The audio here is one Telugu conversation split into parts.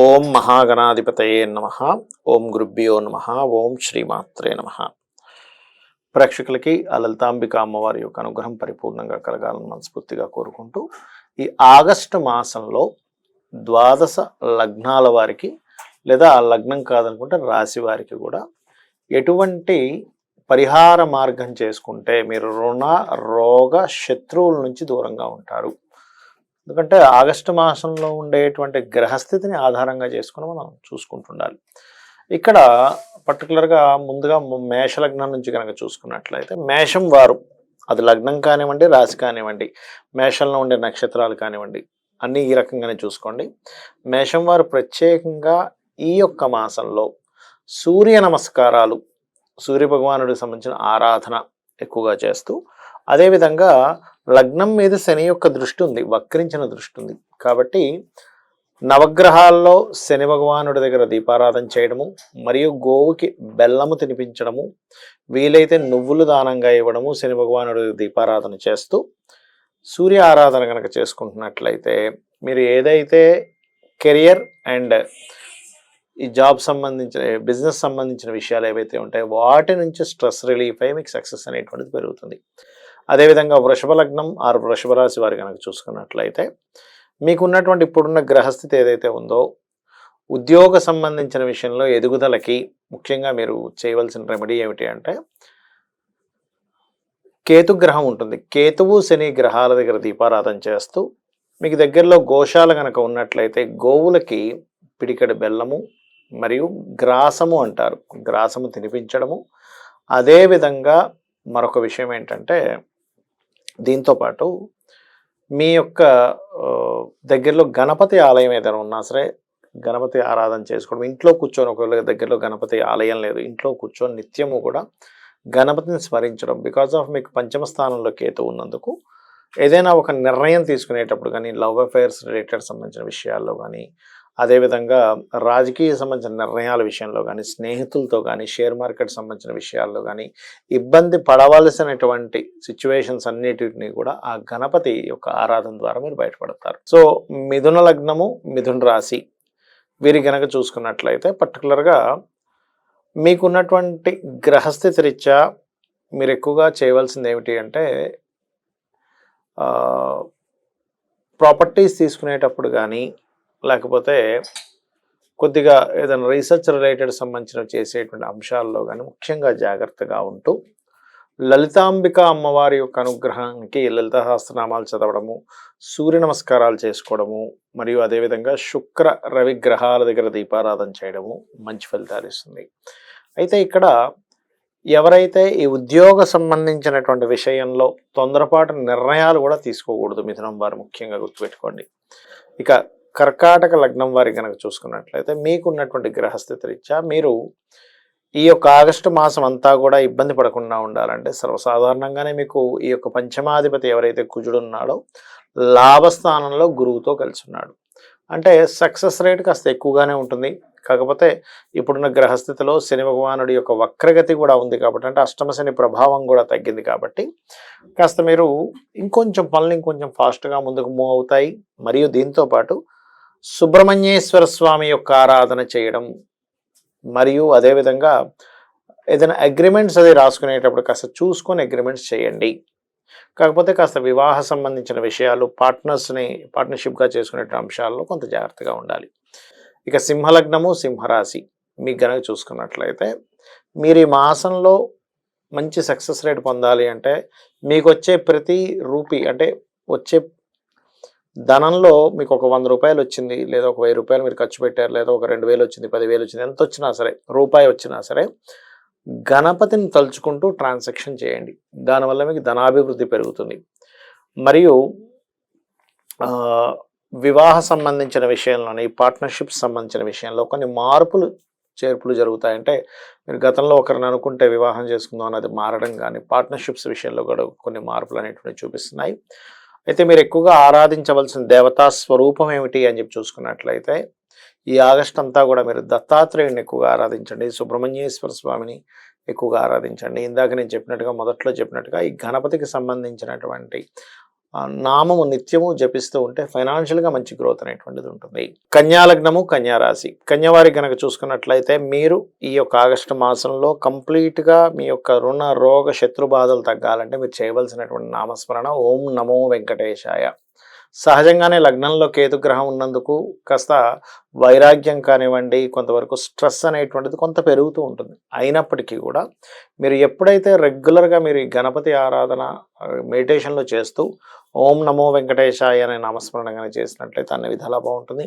ఓం మహాగణాధిపతయే నమ. ఓం గురుభ్యో నమ. ఓం శ్రీమాత్రే నమ. ప్రేక్షకులకి ఆ లలితాంబిక అమ్మవారి యొక్క అనుగ్రహం పరిపూర్ణంగా కలగాలని మనస్ఫూర్తిగా కోరుకుంటూ ఈ ఆగస్టు మాసంలో ద్వాదశ లగ్నాల వారికి లేదా ఆ లగ్నం కాదనుకుంటే రాశి వారికి కూడా ఎటువంటి పరిహార మార్గం చేసుకుంటే మీరు రుణ రోగ శత్రువుల నుంచి దూరంగా ఉంటారు. ఎందుకంటే ఆగస్టు మాసంలో ఉండేటువంటి గ్రహస్థితిని ఆధారంగా చేసుకుని మనం చూసుకుంటుండాలి. ఇక్కడ పర్టికులర్గా ముందుగా మేష లగ్నం నుంచి కనుక చూసుకున్నట్లయితే మేషం వారు అది లగ్నం కానివ్వండి రాశి కానివ్వండి మేషంలో ఉండే నక్షత్రాలు కానివ్వండి అన్నీ ఈ రకంగానే చూసుకోండి. మేషం వారు ప్రత్యేకంగా ఈ యొక్క మాసంలో సూర్య నమస్కారాలు సూర్య భగవానుడికి సంబంధించిన ఆరాధన ఎక్కువగా చేస్తూ అదేవిధంగా లగ్నం మీద శని యొక్క దృష్టి ఉంది వక్రించిన దృష్టి ఉంది. కాబట్టి నవగ్రహాల్లో శని భగవానుడి దగ్గర దీపారాధన చేయడము మరియు గోవుకి బెల్లము తినిపించడము వీలైతే నువ్వులు దానంగా ఇవ్వడము శని భగవానుడి దీపారాధన చేస్తూ సూర్య ఆరాధన కనుక చేసుకుంటున్నట్లయితే మీరు ఏదైతే కెరియర్ అండ్ ఈ జాబ్ సంబంధించిన బిజినెస్ సంబంధించిన విషయాలు ఏవైతే ఉంటాయో వాటి నుంచి స్ట్రెస్ రిలీఫ్ అయ్యి మీకు సక్సెస్ అనేటువంటిది పెరుగుతుంది. అదేవిధంగా వృషభ లగ్నం ఆరు వృషభ రాశి వారి కనుక చూసుకున్నట్లయితే మీకు ఉన్నటువంటి ఇప్పుడున్న గ్రహస్థితి ఏదైతే ఉందో ఉద్యోగ సంబంధించిన విషయంలో ఎదుగుదలకి ముఖ్యంగా మీరు చేయవలసిన రెమెడీ ఏమిటి అంటే కేతు గ్రహం ఉంటుంది. కేతువు శని గ్రహాల దగ్గర దీపారాధన చేస్తూ మీకు దగ్గరలో గోశాల కనుక ఉన్నట్లయితే గోవులకి పిడికడి బెల్లము మరియు గ్రాసము అంటారు. గ్రాసము తినిపించడము. అదేవిధంగా మరొక విషయం ఏంటంటే దీంతోపాటు మీ యొక్క దగ్గరలో గణపతి ఆలయం ఏదైనా ఉన్నా సరే గణపతి ఆరాధన చేసుకోవడం ఇంట్లో కూర్చొని ఒకవేళ దగ్గరలో గణపతి ఆలయం లేదు ఇంట్లో కూర్చొని నిత్యము కూడా గణపతిని స్మరించడం బికాజ్ ఆఫ్ మీకు పంచమ స్థానంలో కేతు ఉన్నందుకు ఏదైనా ఒక నిర్ణయం తీసుకునేటప్పుడు కానీ లవ్ అఫైర్స్ రిలేటెడ్ సంబంధించిన విషయాల్లో కానీ అదేవిధంగా రాజకీయ సంబంధించిన నిర్ణయాల విషయంలో కానీ స్నేహితులతో కానీ షేర్ మార్కెట్ సంబంధించిన విషయాల్లో కానీ ఇబ్బంది పడవలసినటువంటి సిచ్యువేషన్స్ అన్నిటిని కూడా ఆ గణపతి యొక్క ఆరాధన ద్వారా మీరు బయటపడతారు. సో మిథున లగ్నము మిథున రాశి వీరి గనక చూసుకున్నట్లయితే పర్టికులర్గా మీకున్నటువంటి గ్రహస్థితి రీత్యా మీరు ఎక్కువగా చేయవలసింది ఏమిటి అంటే ప్రాపర్టీస్ తీసుకునేటప్పుడు కానీ లేకపోతే కొద్దిగా ఏదైనా రీసెర్చ్ రిలేటెడ్ సంబంధించిన చేసేటువంటి అంశాల్లో కానీ ముఖ్యంగా జాగ్రత్తగా ఉంటూ లలితాంబిక అమ్మవారి యొక్క అనుగ్రహానికి లలిత సహస్రనామాలు చదవడము సూర్య నమస్కారాలు చేసుకోవడము మరియు అదేవిధంగా శుక్ర రవి గ్రహాల దగ్గర దీపారాధన చేయడము మంచి ఫలితాలు ఇస్తుంది. అయితే ఇక్కడ ఎవరైతే ఈ ఉద్యోగ సంబంధించినటువంటి విషయంలో తొందరపాటు నిర్ణయాలు కూడా తీసుకోకూడదు మిథునం వారు ముఖ్యంగా గుర్తుపెట్టుకోండి. ఇక కర్కాటక లగ్నం వారి కనుక చూసుకున్నట్లయితే మీకున్నటువంటి గ్రహస్థితి రీత్యా మీరు ఈ యొక్క ఆగస్టు మాసం అంతా కూడా ఇబ్బంది పడకుండా ఉండాలంటే సర్వసాధారణంగానే మీకు ఈ యొక్క పంచమాధిపతి ఎవరైతే కుజుడు ఉన్నాడో లాభస్థానంలో గురువుతో కలిసి ఉన్నాడు అంటే సక్సెస్ రేట్ కాస్త ఎక్కువగానే ఉంటుంది. కాకపోతే ఇప్పుడున్న గ్రహస్థితిలో శని భగవానుడి యొక్క వక్రగతి కూడా ఉంది కాబట్టి అంటే అష్టమ శని ప్రభావం కూడా తగ్గింది కాబట్టి కాస్త మీరు ఇంకొంచెం పనులు ఇంకొంచెం ఫాస్ట్గా ముందుకు మూవ్ అవుతాయి. మరియు దీంతో పాటు సుబ్రహ్మణ్యేశ్వర స్వామి యొక్క ఆరాధన చేయడం మరియు అదేవిధంగా ఏదైనా అగ్రిమెంట్స్ అది రాసుకునేటప్పుడు కాస్త చూసుకొని అగ్రిమెంట్స్ చేయండి. కాకపోతే కాస్త వివాహ సంబంధించిన విషయాలు పార్ట్నర్స్ని పార్ట్నర్షిప్గా చేసుకునే అంశాల్లో కొంత జాగ్రత్తగా ఉండాలి. ఇక సింహలగ్నము సింహరాశి మీకు గనక చూసుకున్నట్లయితే మీరు ఈ మాసంలో మంచి సక్సెస్ రేట్ పొందాలి అంటే మీకు వచ్చే ప్రతి రూపీ అంటే వచ్చే ధనంలో మీకు ఒక వంద రూపాయలు వచ్చింది లేదా ఒక వెయ్యి రూపాయలు మీరు ఖర్చు పెట్టారు లేదా ఒక రెండు వేలు వచ్చింది పదివేలు వచ్చింది ఎంత వచ్చినా సరే రూపాయి వచ్చినా సరే గణపతిని తలుచుకుంటూ ట్రాన్సాక్షన్ చేయండి. దానివల్ల మీకు ధనాభివృద్ధి పెరుగుతుంది. మరియు వివాహ సంబంధించిన విషయంలోని పార్ట్నర్షిప్స్ సంబంధించిన విషయంలో కొన్ని మార్పులు చేర్పులు జరుగుతాయంటే మీరు గతంలో ఒకరిని అనుకుంటే వివాహం చేసుకుందాం అన్నది మారడం కానీ పార్ట్నర్షిప్స్ విషయంలో కూడా కొన్ని మార్పులు అనేటువంటివి చూపిస్తున్నాయి. అయితే మీరు ఎక్కువగా ఆరాధించవలసిన దేవతా స్వరూపం ఏమిటి అని చెప్పి చూసుకున్నట్లయితే ఈ ఆగస్ట్ అంతా కూడా మీరు దత్తాత్రేయుడిని ఎక్కువగా ఆరాధించండి సుబ్రహ్మణ్యేశ్వర స్వామిని ఎక్కువగా ఆరాధించండి. ఇందాక నేను చెప్పినట్టుగా మొదట్లో చెప్పినట్టుగా ఈ గణపతికి సంబంధించినటువంటి నామము నిత్యము జపిస్తూ ఉంటే ఫైనాన్షియల్గా మంచి గ్రోత్ అనేటువంటిది ఉంటుంది. కన్యాలగ్నము కన్యారాశి. కన్యా రాశి కన్యవారి కనుక చూసుకున్నట్లయితే మీరు ఈ యొక్క ఆగస్టు మాసంలో కంప్లీట్గా మీ యొక్క రుణ రోగ శత్రు బాధలు తగ్గాలంటే మీరు చేయవలసినటువంటి నామస్మరణ ఓం నమో వెంకటేశాయ. సహజంగానే లగ్నంలో కేతుగ్రహం ఉన్నందుకు కాస్త వైరాగ్యం కానివ్వండి కొంతవరకు స్ట్రెస్ అనేటువంటిది కొంత పెరుగుతూ ఉంటుంది. అయినప్పటికీ కూడా మీరు ఎప్పుడైతే రెగ్యులర్గా మీరు ఈ గణపతి ఆరాధన మెడిటేషన్లో చేస్తూ ఓం నమో వెంకటేశాయ అనే నామస్మరణ కానీ చేసినట్లయితే అన్ని విధాలా బాగుంటుంది.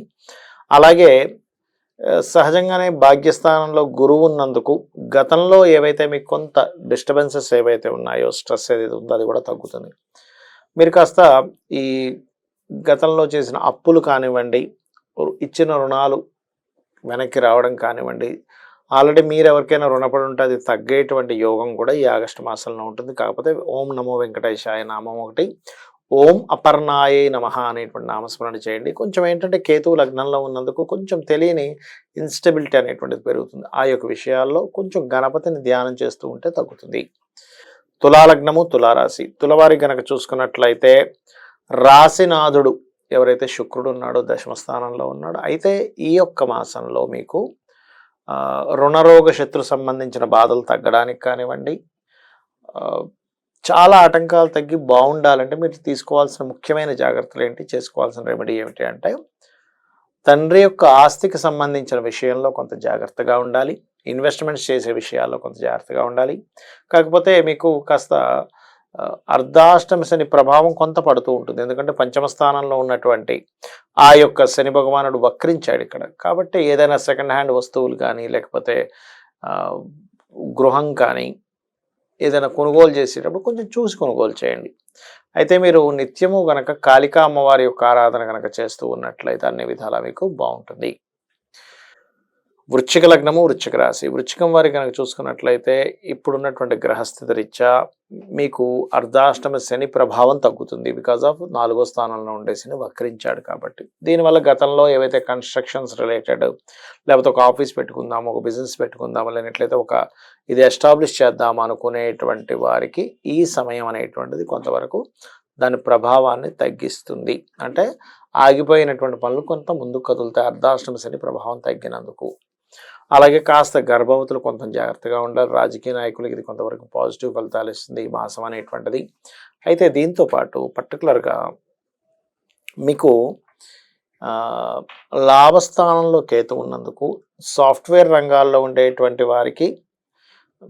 అలాగే సహజంగానే భాగ్యస్థానంలో గురువు ఉన్నందుకు గతంలో ఏవైతే మీకు కొంత డిస్టర్బెన్సెస్ ఏవైతే ఉన్నాయో స్ట్రెస్ ఏదైతే ఉందో అది కూడా తగ్గుతుంది. మీరు కాస్త ఈ గతంలో చేసిన అప్పులు కానివ్వండి ఇచ్చిన రుణాలు వెనక్కి రావడం కానివ్వండి ఆల్రెడీ మీరు ఎవరికైనా రుణపడి ఉంటే అది తగ్గేటువంటి యోగం కూడా ఈ ఆగస్టు మాసంలో ఉంటుంది. కాకపోతే ఓం నమో వెంకటేశాయ నామం ఒకటి ఓం అపర్ణాయే నమ అనేటువంటి నామస్మరణ చేయండి. కొంచెం ఏంటంటే కేతువు లగ్నంలో ఉన్నందుకు కొంచెం తెలియని ఇన్స్టెబిలిటీ అనేటువంటిది పెరుగుతుంది. ఆ యొక్క విషయాల్లో కొంచెం గణపతిని ధ్యానం చేస్తూ ఉంటే తగ్గుతుంది. తులాలగ్నము తులారాశి. తులవారి గనక చూసుకున్నట్లయితే రాసినాథుడు ఎవరైతే శుక్రుడు ఉన్నాడో దశమ స్థానంలో ఉన్నాడో అయితే ఈ యొక్క మాసంలో మీకు రుణరోగ శత్రు సంబంధించిన బాధలు తగ్గడానికి కానివ్వండి చాలా ఆటంకాలు తగ్గి బాగుండాలంటే మీరు తీసుకోవాల్సిన ముఖ్యమైన జాగ్రత్తలు ఏంటి చేసుకోవాల్సిన రెమెడీ ఏమిటి అంటే తండ్రి యొక్క ఆస్తికి సంబంధించిన విషయంలో కొంత జాగ్రత్తగా ఉండాలి ఇన్వెస్ట్మెంట్స్ చేసే విషయాల్లో కొంత జాగ్రత్తగా ఉండాలి. కాకపోతే మీకు కాస్త అర్ధాష్టమి శని ప్రభావం కొంత పడుతూ ఉంటుంది. ఎందుకంటే పంచమ స్థానంలో ఉన్నటువంటి ఆ యొక్క శని భగవానుడు వక్రించాడు ఇక్కడ. కాబట్టి ఏదైనా సెకండ్ హ్యాండ్ వస్తువులు కానీ లేకపోతే గృహం కానీ ఏదైనా కొనుగోలు చేసేటప్పుడు కొంచెం చూసి కొనుగోలు చేయండి. అయితే మీరు నిత్యము గనక కాళికా అమ్మవారి యొక్క ఆరాధన గనక చేస్తూ ఉన్నట్లయితే అన్ని విధాలా మీకు బాగుంటుంది. వృచ్చిక లగ్నము వృచ్చిక రాశి. వృచ్చికం వారి కనుక చూసుకున్నట్లయితే ఇప్పుడున్నటువంటి గ్రహస్థితి రీత్యా మీకు అర్ధాష్టమ శని ప్రభావం తగ్గుతుంది. బికాజ్ ఆఫ్ నాలుగో స్థానంలో ఉండే శని వక్రించాడు కాబట్టి. దీనివల్ల గతంలో ఏవైతే కన్స్ట్రక్షన్స్ రిలేటెడ్ లేకపోతే ఒక ఆఫీస్ పెట్టుకుందాము ఒక బిజినెస్ పెట్టుకుందాము లేనట్లయితే ఒక ఇది ఎస్టాబ్లిష్ చేద్దాం అనుకునేటువంటి వారికి ఈ సమయం అనేటువంటిది కొంతవరకు దాని ప్రభావాన్ని తగ్గిస్తుంది. అంటే ఆగిపోయినటువంటి పనులు కొంత ముందుకు కదులుతాయి. అర్ధాష్టమ శని ప్రభావం తగ్గినందుకు. అలాగే కాస్త గర్భవతులు కొంత జాగ్రత్తగా ఉండాలి. రాజకీయ నాయకులకి ఇది కొంతవరకు పాజిటివ్ ఫలితాలు ఇస్తుంది ఈ మాసం అనేటువంటిది. అయితే దీంతో పాటు పర్టికులర్గా మీకు లాభస్థానంలో కేతు ఉన్నందుకు సాఫ్ట్వేర్ రంగాల్లో ఉండేటువంటి వారికి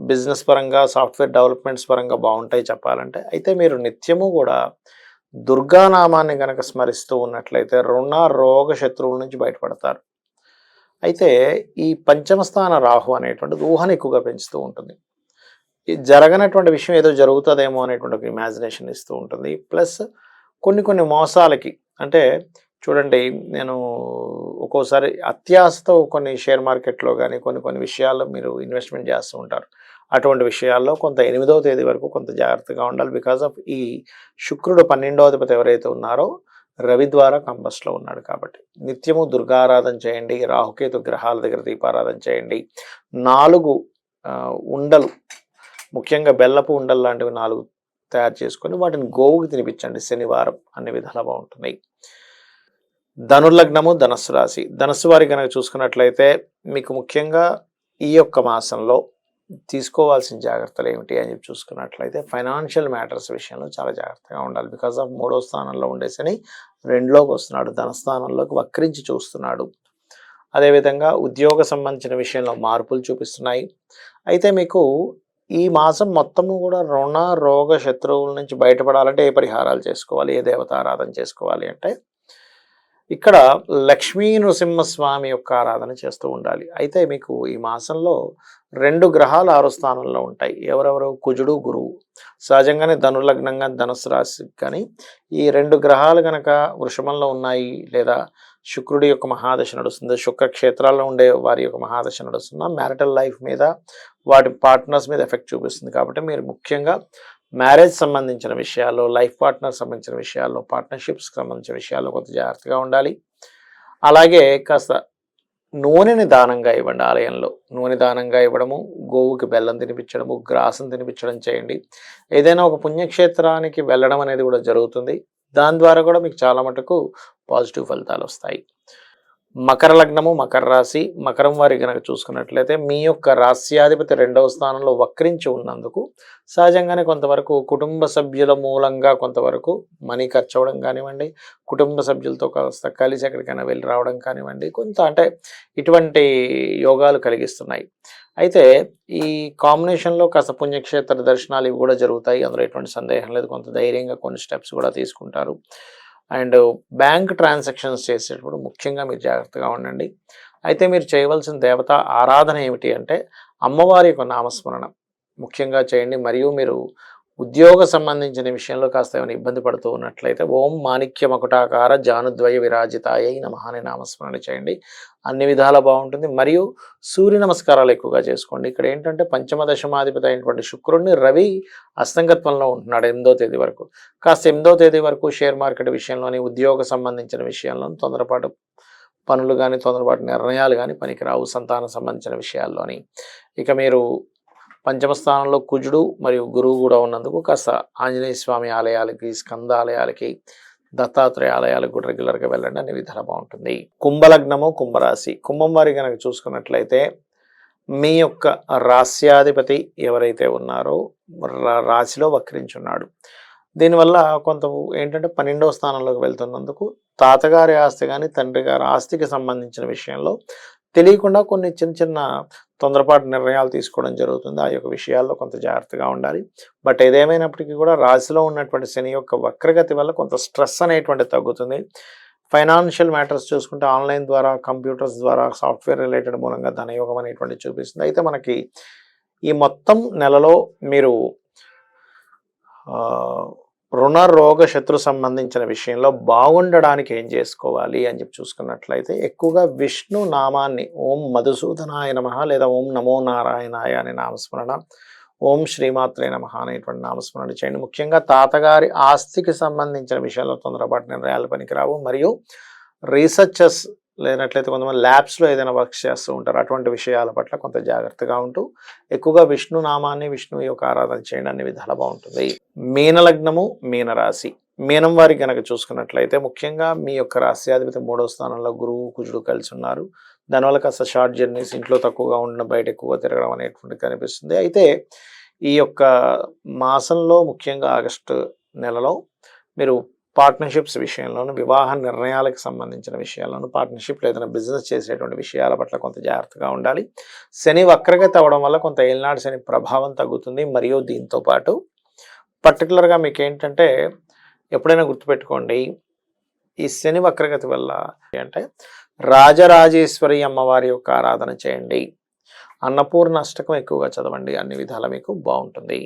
బిజినెస్ పరంగా సాఫ్ట్వేర్ డెవలప్మెంట్స్ పరంగా బాగుంటాయి చెప్పాలంటే. అయితే మీరు నిత్యము కూడా దుర్గానామాన్ని గనక స్మరిస్తూ ఉన్నట్లయితే రుణ రోగ శత్రువుల నుంచి బయటపడతారు. అయితే ఈ పంచమ స్థాన రాహు అనేటువంటిది ఊహను ఎక్కువగా పెంచుతూ ఉంటుంది. ఈ జరగనటువంటి విషయం ఏదో జరుగుతుందేమో అనేటువంటి ఒక ఇమాజినేషన్ ఇస్తూ ఉంటుంది. ప్లస్ కొన్ని కొన్ని మోసాలకి అంటే చూడండి నేను ఒక్కోసారి అత్యాశతో కొన్ని షేర్ మార్కెట్లో కానీ కొన్ని కొన్ని విషయాల్లో మీరు ఇన్వెస్ట్మెంట్ చేస్తూ ఉంటారు. అటువంటి విషయాల్లో కొంత ఎనిమిదవ తేదీ వరకు కొంత జాగ్రత్తగా ఉండాలి. బికాజ్ ఆఫ్ ఈ శుక్రుడు పన్నెండవ అధిపతి ఎవరైతే ఉన్నారో రవి ద్వారా కంబస్లో ఉన్నాడు కాబట్టి. నిత్యము దుర్గారాధన చేయండి రాహుకేతు గ్రహాల దగ్గర దీపారాధన చేయండి. నాలుగు ఉండలు ముఖ్యంగా బెల్లపు ఉండలు లాంటివి నాలుగు తయారు చేసుకొని వాటిని గోవుకి తినిపించండి శనివారం. అన్ని విధాలు బాగుంటున్నాయి. ధనుర్లగ్నము ధనస్సు రాశి. ధనస్సు వారి కనుక చూసుకున్నట్లయితే మీకు ముఖ్యంగా ఈ యొక్క మాసంలో తీసుకోవాల్సిన జాగ్రత్తలు ఏమిటి అని చెప్పి చూసుకున్నట్లయితే ఫైనాన్షియల్ మ్యాటర్స్ విషయంలో చాలా జాగ్రత్తగా ఉండాలి. బికాజ్ ఆఫ్ మూడో స్థానంలో ఉండేసని రెండులోకి వస్తున్నాడు. ధనస్థానంలోకి వక్రించి చూస్తున్నాడు. అదేవిధంగా ఉద్యోగ సంబంధించిన విషయంలో మార్పులు చూపిస్తున్నాయి. అయితే మీకు ఈ మాసం మొత్తము కూడా రుణ రోగ శత్రువుల నుంచి బయటపడాలంటే ఏ పరిహారాలు చేసుకోవాలి? ఏ దేవత ఆరాధన చేసుకోవాలి అంటే ఇక్కడ లక్ష్మీ నృసింహస్వామి యొక్క ఆరాధన చేస్తూ ఉండాలి. అయితే మీకు ఈ మాసంలో రెండు గ్రహాలు ఆరు స్థానంలో ఉంటాయి. ఎవరెవరు? కుజుడు గురువు. సహజంగానే ధనుర్లగ్నంగా ధనుసు రాశి కానీ ఈ రెండు గ్రహాలు కనుక వృషభంలో ఉన్నాయి లేదా శుక్రుడి యొక్క మహాదశ నడుస్తుంది శుక్ర క్షేత్రాల్లో ఉండే వారి యొక్క మహాదశ నడుస్తున్న మ్యారిటల్ లైఫ్ మీద వాటి పార్ట్నర్స్ మీద ఎఫెక్ట్ చూపిస్తుంది. కాబట్టి మీరు ముఖ్యంగా మ్యారేజ్ సంబంధించిన విషయాల్లో లైఫ్ పార్ట్నర్ సంబంధించిన విషయాల్లో పార్ట్నర్షిప్స్ సంబంధించిన విషయాల్లో కొంత జాగ్రత్తగా ఉండాలి. అలాగే కాస్త నూనెని దానంగా ఇవ్వండి ఆలయంలో. నూనె దానంగా ఇవ్వడము గోవుకి బెల్లం తినిపించడము గ్రాసం తినిపించడం చేయండి. ఏదైనా ఒక పుణ్యక్షేత్రానికి వెళ్ళడం అనేది కూడా జరుగుతుంది. దాని ద్వారా కూడా మీకు చాలా మటుకు పాజిటివ్ ఫలితాలు వస్తాయి. మకర లగ్నము మకర రాశి మకరం వారి కనుక చూసుకున్నట్లయితే మీ యొక్క రాస్యాధిపతి రెండవ స్థానంలో వక్రించి ఉన్నందుకు సహజంగానే కొంతవరకు కుటుంబ సభ్యుల మూలంగా కొంతవరకు మనీ ఖర్చు అవ్వడం కానివ్వండి కుటుంబ సభ్యులతో కాస్త కలిసి ఎక్కడికైనా వెళ్ళి రావడం కానివ్వండి కొంత అంటే ఇటువంటి యోగాలు కలిగిస్తున్నాయి. అయితే ఈ కాంబినేషన్లో కాస్త పుణ్యక్షేత్ర దర్శనాలు ఇవి కూడా జరుగుతాయి. అందులో ఎటువంటి సందేహం లేదు. కొంత ధైర్యంగా కొన్ని స్టెప్స్ కూడా తీసుకుంటారు. అండ్ బ్యాంక్ ట్రాన్సాక్షన్స్ చేసేటప్పుడు ముఖ్యంగా మీరు జాగ్రత్తగా ఉండండి. అయితే మీరు చేయవలసిన దేవత ఆరాధన ఏమిటి అంటే అమ్మవారి యొక్క నామస్మరణ. ముఖ్యంగా చేయండి. మరియు మీరు ఉద్యోగ సంబంధించిన విషయంలో కాస్త ఏమైనా ఇబ్బంది పడుతూ ఉన్నట్లయితే ఓం మాణిక్య మకుటాకార జానుద్వయ విరాజితాయ నమః అని నామస్మరణ చేయండి. అన్ని విధాలా బాగుంటుంది. మరియు సూర్య నమస్కారాలు ఎక్కువగా చేసుకోండి. ఇక్కడ ఏంటంటే పంచమదశమాధిపతి అయినటువంటి శుక్రుడిని రవి అస్తంగత్వంలో ఉంటున్నాడు ఎనిమిదో తేదీ వరకు. కాస్త ఎనిమిదో తేదీ వరకు షేర్ మార్కెట్ విషయంలోని ఉద్యోగ సంబంధించిన విషయంలోని తొందరపాటు పనులు కానీ తొందరపాటు నిర్ణయాలు కానీ పనికిరావు సంతానం సంబంధించిన విషయాల్లోని. ఇక మీరు పంచమ స్థానంలో కుజుడు మరియు గురువు కూడా ఉన్నందుకు కాస్త ఆంజనేయ స్వామి ఆలయాలకి స్కంద ఆలయాలకి దత్తాత్రేయ ఆలయాలకు కూడా రెగ్యులర్గా వెళ్ళండి. అనే విధాలు బాగుంటుంది. కుంభలగ్నము కుంభరాశి. కుంభం వారి కనుక చూసుకున్నట్లయితే మీ యొక్క రాస్యాధిపతి ఎవరైతే ఉన్నారో రా- రాశిలో వక్రించున్నాడు. దీనివల్ల కొంత ఏంటంటే పన్నెండవ స్థానంలోకి వెళ్తున్నందుకు తాతగారి ఆస్తి కానీ తండ్రి గారి ఆస్తికి సంబంధించిన విషయంలో తెలియకుండా కొన్ని చిన్న చిన్న తొందరపాటు నిర్ణయాలు తీసుకోవడం జరుగుతుంది. ఆ యొక్క విషయాల్లో కొంత జాగ్రత్తగా ఉండాలి. బట్ ఏదేమైనప్పటికీ కూడా రాశిలో ఉన్నటువంటి శని యొక్క వక్రగతి వల్ల కొంత స్ట్రెస్ అనేటువంటి తగ్గుతుంది. ఫైనాన్షియల్ మ్యాటర్స్ చూసుకుంటే ఆన్లైన్ ద్వారా కంప్యూటర్స్ ద్వారా సాఫ్ట్వేర్ రిలేటెడ్ మూలంగా ధనయోగం అనేటువంటి చూపిస్తుంది. అయితే మనకి ఈ మొత్తం నెలలో మీరు రుణ రోగ శత్రు సంబంధించిన విషయంలో బాగుండడానికి ఏం చేసుకోవాలి అని చెప్పి చూసుకున్నట్లయితే ఎక్కువగా విష్ణు నామాన్ని ఓం మధుసూదనాయ నమ లేదా ఓం నమో నారాయణాయ అనే నామస్మరణ ఓం శ్రీమాత్రే నమ అనేటువంటి నామస్మరణ చేయండి. ముఖ్యంగా తాతగారి ఆస్తికి సంబంధించిన విషయాల్లో తొందరపాటు నిర్ణయాలు పనికిరావు. మరియు రీసెర్చర్స్ లేనట్లయితే కొంతమంది ల్యాబ్స్లో ఏదైనా వర్క్ చేస్తూ ఉంటారు. అటువంటి విషయాల పట్ల కొంత జాగ్రత్తగా ఉంటూ ఎక్కువగా విష్ణు నామాన్ని విష్ణు యొక్క ఆరాధన చేయడం అన్ని విధాలు బాగుంటుంది. మీనలగ్నము లగ్నము మీనం వారికి కనుక చూసుకున్నట్లయితే ముఖ్యంగా మీ యొక్క రాశ్యాధిపతి మూడో స్థానంలో గురువు కుజుడు కలిసి ఉన్నారు. దానివల్ల కాస్త షార్ట్ జర్నీస్ ఇంట్లో తక్కువగా ఉండడం బయట ఎక్కువగా తిరగడం అనేటువంటి కనిపిస్తుంది. అయితే ఈ యొక్క మాసంలో ముఖ్యంగా ఆగస్టు నెలలో మీరు పార్ట్నర్షిప్స్ విషయంలోను వివాహ నిర్ణయాలకు సంబంధించిన విషయాల్లోను పార్ట్నర్షిప్ ఏదైనా బిజినెస్ చేసేటువంటి విషయాల పట్ల కొంత జాగ్రత్తగా ఉండాలి. శని వక్రగతి అవ్వడం వల్ల కొంత ఏలినాడు శని ప్రభావం తగ్గుతుంది. మరియు దీంతో పాటు పర్టికులర్గా మీకు ఏంటంటే ఎప్పుడైనా గుర్తుపెట్టుకోండి ఈ శని వక్రగతి వల్ల అంటే రాజరాజేశ్వరి అమ్మవారి యొక్క ఆరాధన చేయండి. అన్నపూర్ణ అష్టకం ఎక్కువగా చదవండి. అన్ని విధాల మీకు బాగుంటుంది.